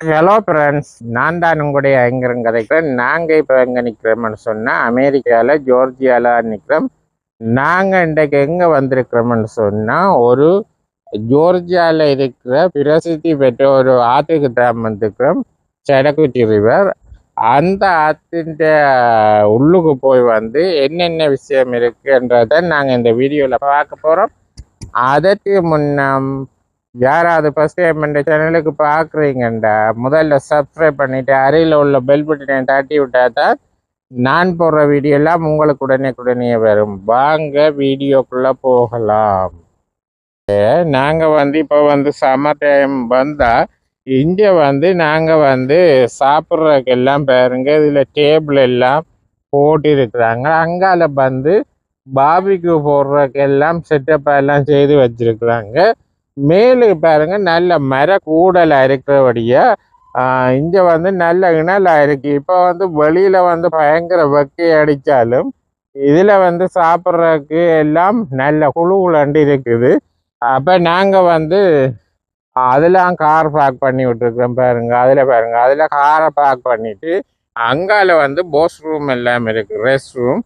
Hello friends நான் தான் உங்களுடைய ஐங்கரம் கதைக்கிறேன் நாங்கள் இப்போ எங்கே நிற்கிறோம்னு சொன்னால் அமெரிக்காவில் ஜோர்ஜியாவில் நிற்கிறோம் நாங்கள் இன்றைக்கு எங்கே வந்திருக்கிறோம்னு சொன்னால் ஒரு ஜோர்ஜியாவில் இருக்கிற பிரசித்தி பெற்ற ஒரு ஆற்றுக்கு தான் வந்திருக்கிறோம். செடக்குச்சி ரிவர் அந்த ஆற்றின் உள்ளுக்கு போய் வந்து என்னென்ன விஷயம் இருக்குன்றதை நாங்கள் இந்த வீடியோவில் பார்க்க போகிறோம் அதற்கு முன்னம் யாராவது ஃபர்ஸ்ட் டைம் இந்த சேனலுக்கு பார்க்குறீங்கண்டா முதல்ல சப்ஸ்கிரைப் பண்ணிட்டு அருகில் உள்ள பெல் பட்டனை தட்டி விட்டாதான் நான் போடுற வீடியோ எல்லாம் உங்களுக்கு உடனே உடனே வரும். வாங்க வீடியோக்குள்ளே போகலாம். நாங்கள் வந்து இப்போ வந்து சம்மர் டைம் வந்தால் இங்கே வந்து நாங்கள் வந்து சாப்பிட்றதுக்கெல்லாம் பாருங்க இதில் டேபிள் எல்லாம் போட்டிருக்கிறாங்க. அங்கால வந்து பாபிக்கு போடுறதுக்கெல்லாம் செட்டப் எல்லாம் செய்து வச்சுருக்குறாங்க. மேலே பாருங்க நல்ல மர கூடலா இருக்கிறபடியா இங்க வந்து நல்ல இணலா இருக்கு. இப்போ வந்து வெளியில வந்து பயங்கர வெக்கை அடிச்சாலும் இதுல வந்து சாப்பிட்றதுக்கு எல்லாம் நல்ல குழு குழண்டு இருக்குது. அப்ப நாங்க வந்து அதெல்லாம் கார் பார்க் பண்ணி விட்டுருக்குறோம் பாருங்க அதுல பாருங்க அதுல காரை பார்க் பண்ணிட்டு அங்கால வந்து போஸ் ரூம் எல்லாம் இருக்கு ரெஸ்ட் ரூம்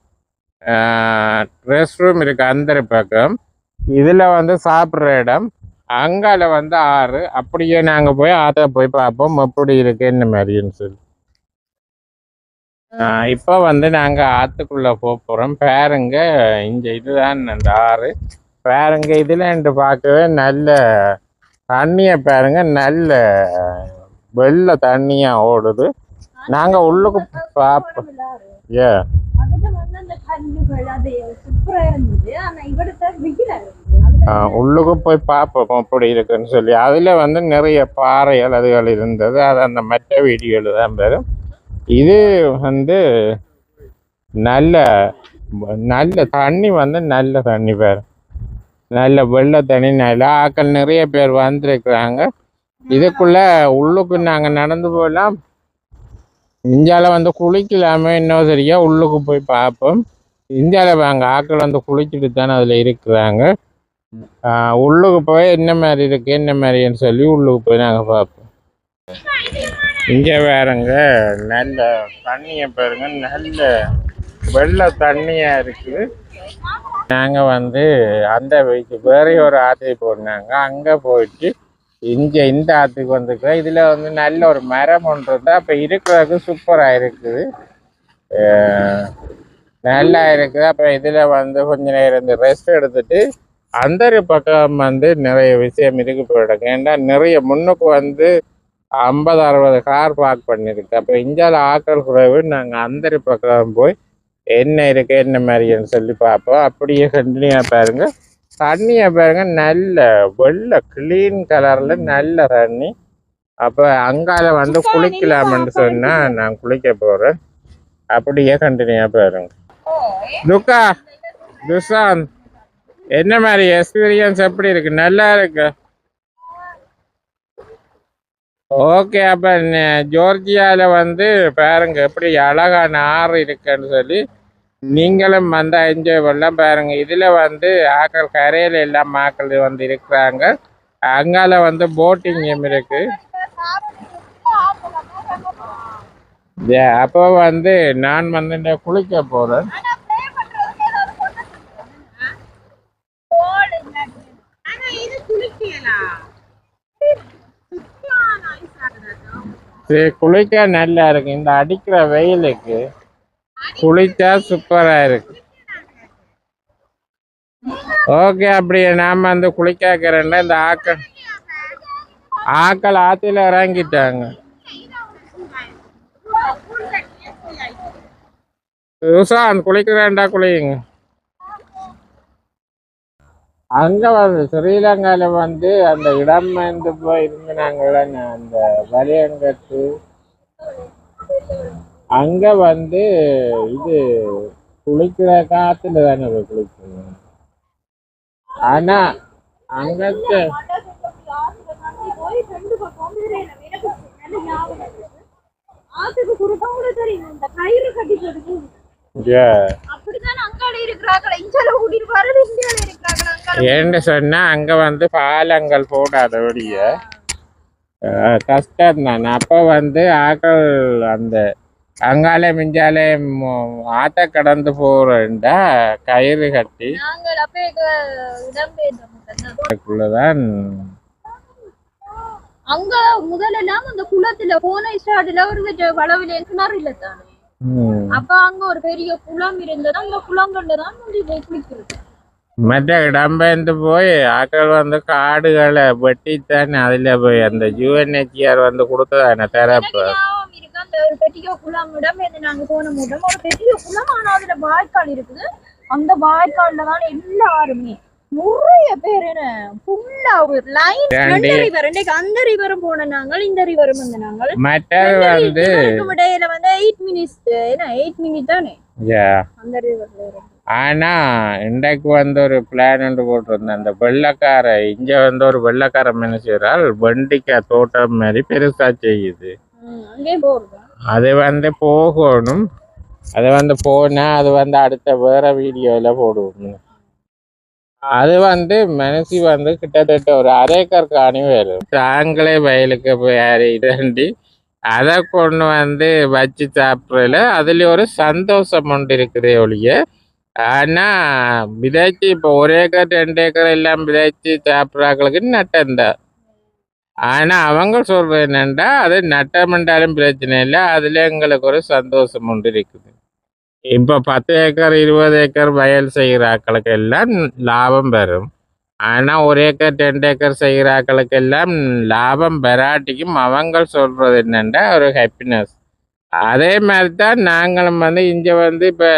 ரெஸ்ட் ரூம் இருக்கு அந்த பக்கம். இதுல வந்து சாப்பிட்ற இடம். அங்கால வந்து ஆறு அப்படியே நாங்க போய் ஆத்த போய் பார்ப்போம் எப்படி இருக்கு என்ன மாதிரின்னு சொல்லி. இப்ப வந்து நாங்க ஆத்துக்குள்ள போக போறோம். பாருங்க இந்த இதுதான் அந்த ஆறு. பாருங்க இதுல என்று பார்க்கவே நல்ல தண்ணிய பாருங்க நல்ல வெள்ளை தண்ணியா ஓடுது. நாங்க உள்ளுக்கு பார்ப்போம். ஏ. சூப்பரா இருந்தது. ஆனா உள்ளுக்கு போய் பார்ப்போம் எப்படி இருக்குன்னு சொல்லி. அதுல வந்து நிறைய பாறைகள் அதுகள் இருந்தது. அது அந்த மற்ற வீடியோவில் தான் வரும். இது வந்து நல்ல நல்ல தண்ணி வந்து நல்ல தண்ணி பேர் நல்ல வெள்ளை தண்ணி நல்ல ஆக்கள் நிறைய பேர் வந்திருக்கிறாங்க. இதுக்குள்ள உள்ளுக்கு நாங்கள் நடந்து போகலாம். இந்தியாவில் வந்து குளிக்கலாமே இன்னும் சரியா உள்ளுக்கு போய் பார்ப்போம். இந்தியாவில் அங்கே ஆக்கள் வந்து குளிச்சுட்டு தானே அதில் இருக்கிறாங்க. உள்ளுக்கு போய் என்ன மாதிரி இருக்குது என்ன மாதிரின்னு சொல்லி உள்ளுக்கு போய் நாங்கள் பார்ப்போம். இங்கே வேறங்க நல்ல தண்ணியை பாருங்க நல்ல வெள்ளை தண்ணியாக இருக்குது நாங்கள் வந்து அந்த வீட்டு வேற ஒரு ஆற்றுக்கு போனாங்க. அங்கே போயிட்டு இங்கே இந்த ஆற்றுக்கு வந்துருக்கோம் இதில் வந்து நல்ல ஒரு மரம் ஒன்று இருந்தால் அப்போ இருக்கிறதுக்கு சூப்பராக இருக்குது. நல்லா இருக்குது. அப்போ இதில் வந்து கொஞ்ச நேரம் இந்த ரெஸ்ட் எடுத்துட்டு அந்த பக்கம் வந்து நிறைய விஷயம் இருக்கு போயிடுங்க ஏன்னா நிறைய முன்னுக்கு வந்து ஐம்பது அறுபது கார் பார்க் பண்ணியிருக்கு அப்போ இந்தியாவில் ஆக்கள் குறைவு நாங்கள் அந்த பக்கம் போய் என்ன இருக்கு என்ன மாதிரின்னு சொல்லி பார்ப்போம். அப்படியே கண்டினியூவாக பாருங்க. தண்ணியை பாருங்க நல்ல வெள்ளை க்ளீன் கலரில் நல்ல தண்ணி. அப்போ அங்கால வந்து குளிக்கலாம்னு சொன்னால் நான் குளிக்க போகிறேன் அப்படியே கண்டினியூவாக பாருங்க. துக்கா துஷாந்த் என்ன மாதிரி எக்ஸ்பீரியன்ஸ் எப்படி இருக்கு? நல்லா இருக்கு. ஓகே அப்ப ஜோர்ஜியால வந்து பாருங்க எப்படி அழகான ஆறு இருக்குன்னு சொல்லி நீங்களும் வந்தா என்ஜாய் பண்ணலாம். பாருங்க இதுல வந்து ஆக்கள் கரையில எல்லாம் ஆக்கள் வந்து இருக்கிறாங்க. அங்கால வந்து போட்டிங்கும் இருக்கு. அப்போ வந்து நான் வந்து குளிக்க போறேன். சரி குளிக்க நல்லா இருக்கு. இந்த அடிக்கிற வெயிலுக்கு குளிச்சா சூப்பரா இருக்கு. ஓகே அப்படியே நாம வந்து குளிக்காக்கிறேன்னா இந்த ஆக்கள் ஆக்கள் ஆத்துல இறங்கிட்டாங்க. சுசாந்த் குளிக்கிறேன்டா குளியுங்க அங்க வந்து ஸ்ரீலங்கால வந்து அந்த இடம் வந்து போய் இருந்தாங்கல்ல அந்த வலியங்கத்து. அங்க வந்து இது குளிக்கிற காத்துல தானே போய் குளிக்கணும். ஆனா அங்கத்து ஆத்துக்கு குறுக்க கூட தெரியும். இந்த கயிறு கட்டி போட்டு ஏன்னு சொன்னா அங்க வந்து பாலங்கள் போடாதபடிய கஷ்டம் தான் அப்போ வந்து ஆக்கள் அந்த அங்காலே மிஞ்சாலே ஆத்த கடந்து போறேன்டா கயிறு கட்டி. அதுக்குள்ளதான். அங்க முதலெல்லாம் அந்த குளத்துல போன ஸ்டார்ட்ல ஒரு வளவில கிணறு அப்ப அங்க ஒரு பெரிய குளம் இருந்தது? அந்த குளங்கள்ல தான் வந்து போய் குளிக்கிறது? மற்ற இடம்பெயர்ந்து போய் ஆக்கள் வந்து காடுகளை வெட்டித்தானே அதுல போய் அந்த யூஎன்ஹெச்ஆர் வந்து கொடுத்ததானே தெரப்பு. ஒரு பெரிய குளம் இடம் இது நாங்க போன இடம் ஒரு பெரிய குளம் ஆனா அதுல வாய்க்கால் இருக்குது. அந்த வாய்க்கால்ல தான் எல்லாருமே நிறைய பேர் என்ன? ஃபுல்லா ஒரு லைன் ரெண்டு ரிவர் இன்னைக்கு அந்த ரிவரும் போன நாங்கள் இந்த ரிவரும் வந்த நாங்கள். மற்றது வந்து ரிவருக்கும் இடையில வந்து எயிட் மினிட்ஸ் என்ன எயிட் மினிட் தானே? Yeah. அந்த ரிவர்ல ஆனா இன்றைக்கு வந்து ஒரு பிளான் ஒன்று போட்டிருந்தேன். அந்த வெள்ளக்கார இங்க வந்து ஒரு வெள்ளக்கார மனுஷரால் வெண்டிக்காய் தோட்டம் மாதிரி பெருசா செய்யுது. அது வந்து போகணும். அது வந்து போனா அது வந்து அடுத்த வேற வீடியோல போடுவோம். அது வந்து மனசு வந்து கிட்டத்தட்ட ஒரு அரை ஏக்கர் காணி வரும் தாங்களே வயலுக்கு போய் இதண்டி அதை கொண்டு வந்து வச்சு சாப்பிட்றதுல அதுல ஒரு சந்தோஷம் ஒன்று இருக்குது ஒழிய. ஆனால் விதைச்சி இப்போ ஒரு ஏக்கர் ரெண்டு ஏக்கர் எல்லாம் விதைச்சி சாப்பிட்றாங்களுக்கு நட்டம்தான் ஆனால் அவங்க சொல்கிறது என்னென்னா அது நட்டமென்றாலும் பிரச்சனை இல்லை. அதில் எங்களுக்கு ஒரு சந்தோஷம் ஒன்று இருக்குது. இப்போ பத்து ஏக்கர் இருபது ஏக்கர் வயல் செய்கிற ஆக்களுக்கு எல்லாம் லாபம் வரும் ஆனா ஒரு ஏக்கர் ரெண்டு ஏக்கர் செய்கிற ஆக்களுக்கு எல்லாம் லாபம் பெறாட்டிக்கும் அவங்க சொல்றது என்னன்னா ஒரு ஹாப்பினஸ் அதே மாதிரி தான் நாங்களும் வந்து இங்க வந்து இப்போ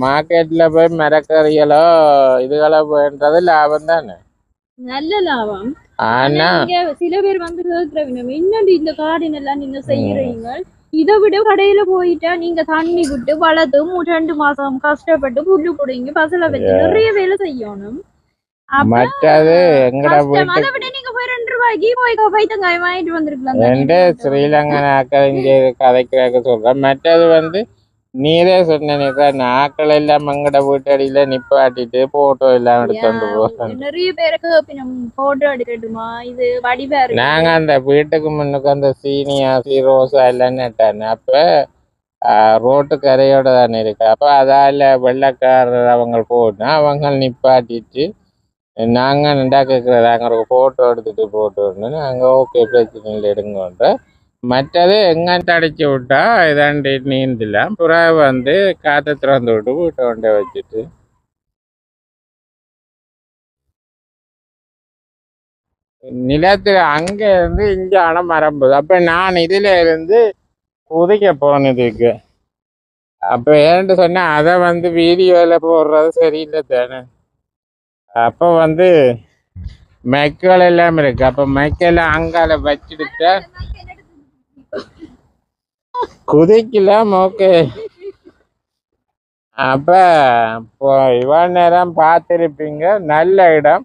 மார்க்கெட்ல போய் மரக்கறிகளோ இதுகளோ போன்றது லாபம் தானே நல்ல லாபம் ஆனா சில பேர் வந்து இந்த எல்லாம் நீங்க செய்யறீங்க இதை விட கடையில போயிட்டா நீங்க தண்ணி விட்டு வளர்த்து ரெண்டு மாசம் கஷ்டப்பட்டு புல்லு புடுங்கி பசல வச்சு நிறைய வேலை செய்யணும். ஸ்ரீலங்கன் ஆக்கள் இங்கே கதைக்கிறாக்க சொல்றேன். மற்றது வந்து நீரே சொன்னீங்க ஆக்கள் எல்லாம் எங்கட வீட்டடியில நிப்பாட்டிட்டு போட்டோ எல்லாம் எடுத்துட்டு போறோம் நிறைய பேருக்கு போட்டோ எடுக்கட்டுமா? இது வடிவா இருக்கு. நாங்க அந்த வீட்டுக்கு முன்னுக்கு அந்த சீனியாசி ரோசா எல்லாம் நட்டானே. அப்ப ரோட்டு கரையோட தானே இருக்கு. அப்ப அதால வெள்ளக்காரர் அவங்க போனா அவங்க நிப்பாட்டிட்டு நாங்க நண்டா ஒரு போட்டோ எடுத்துட்டு போட்டோன்னு. நாங்க ஓகே பிரச்சனை இல்லை எடுங்கன்ற. மற்றது எங்கிட்ட அடிச்சு விட்டா இதாண்டி நீந்தலாம் புறா வந்து காற்றை திறந்து விட்டு வீட்டை கொண்டே வச்சுட்டு நிலத்துல அங்க இருந்து இங்க ஆன மரம் போகுது அப்ப நான் இதுல இருந்து குதிக்க போனதுக்கு அப்ப ஏன்ட்டு சொன்னா அதை வந்து வீடியோல போடுறது சரியில்லை தானே அப்போ வந்து மைக்கள் எல்லாம் இருக்கு அப்ப மைக்கெல்லாம் அங்கால வச்சுட்டு குதிக்கலாம் ஓகே. அப்ப இப்போ இவ்வளவு நேரம் பார்த்துருப்பீங்க. நல்ல இடம்.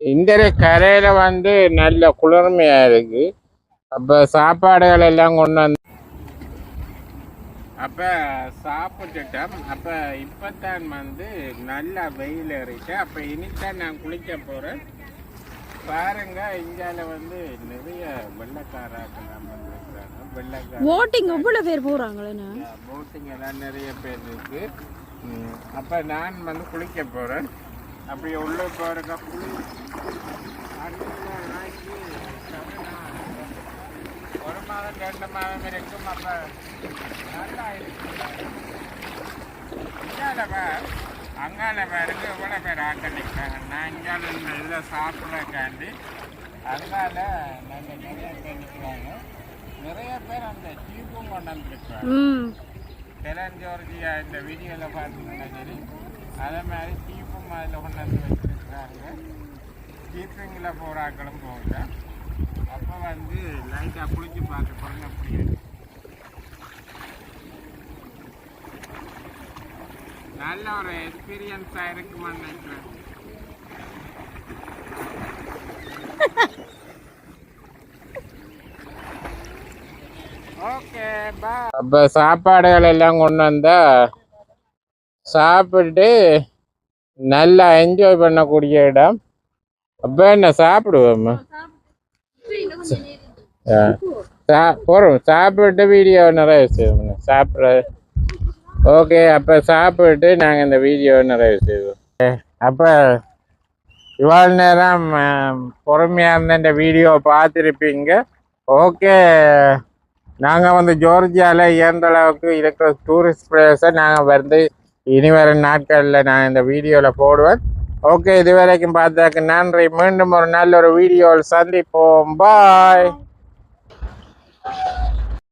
இந்த கரையில வந்து நல்ல குளிர்மையா இருக்கு. அப்ப சாப்பாடுகள் எல்லாம் கொண்டு வந்து அப்ப சாப்பிட்டுட்டோம். அப்ப தான் வந்து நல்லா வெயில் ஏறிட்டு அப்ப இனித்தான் நான் குளிக்க போறேன். பாருங்க இங்கால வந்து நிறைய வெள்ளக்காராக்கெல்லாம் வந்து வெள்ளக்கார போட்டிங் எவ்வளவு பேர் போறாங்களேன்னு போட்டிங் எல்லாம் நிறைய பேர் இருக்கு. அப்போ நான் வந்து குளிக்க போகிறேன் அப்படி உள்ளே போறக்க குளி ஒரு மாதம் ரெண்டு மாதம் இருக்கும். அப்போ நல்லா இருக்கும் இங்கால பேர். அங்கால பேருக்கு இவ்வளோ பேர் ஆட்டம் நிற்கிறாங்க. நான் இங்கால இந்த இதில் சாப்பிட்றக்காண்டி அதனால நல்ல நிறைய பேர் நிற்கிறாங்க. நிறைய பேர் அந்த டீப்பும் கொண்டு வந்துருக்காங்க ம். தெலன் ஜோர்ஜியா இந்த வீடியோவில் பார்த்தீங்கன்னா சரி அதே மாதிரி டீப்பும் அதில் கொண்டு வந்து வச்சுருக்காங்க டீப்பிங்கில் போகிறாக்களும் போங்க அப்போ வந்து லைட்டாக குளிச்சு பார்க்க போகிறேன் அப்படி இருக்கு. நல்ல ஒரு எக்ஸ்பீரியன்ஸாக இருக்குமான்னு நினைக்கிறேன் ஓகே பா அப்போ சாப்பாடுகள் எல்லாம் கொண்டு வந்தா சாப்பிட்டு நல்லா என்ஜாய் பண்ணக்கூடிய இடம். அப்போ என்ன சாப்பிடுவோம்? போகிறோம் சாப்பிட்டு வீடியோ நிறைய செய்வோம். சாப்பிட்ற ஓகே அப்போ சாப்பிட்டு நாங்கள் இந்த வீடியோ நிறைய செய்வோம். அப்போ இவ்வளோ நேரம் பொறுமையாக இருந்த இந்த வீடியோ பார்த்துருப்பீங்க. ஓகே நாங்கள் வந்து ஜோர்ஜியாவில் ஏந்த அளவுக்கு இருக்கிற டூரிஸ்ட் பிளேஸை நாங்கள் வந்து இனி வரும் நாட்களில் நான் இந்த வீடியோவில் போடுவேன். ஓகே இதுவரைக்கும் பார்த்ததுக்கு நன்றி. மீண்டும் ஒரு நல்ல ஒரு வீடியோவில் சந்திப்போம். பாய்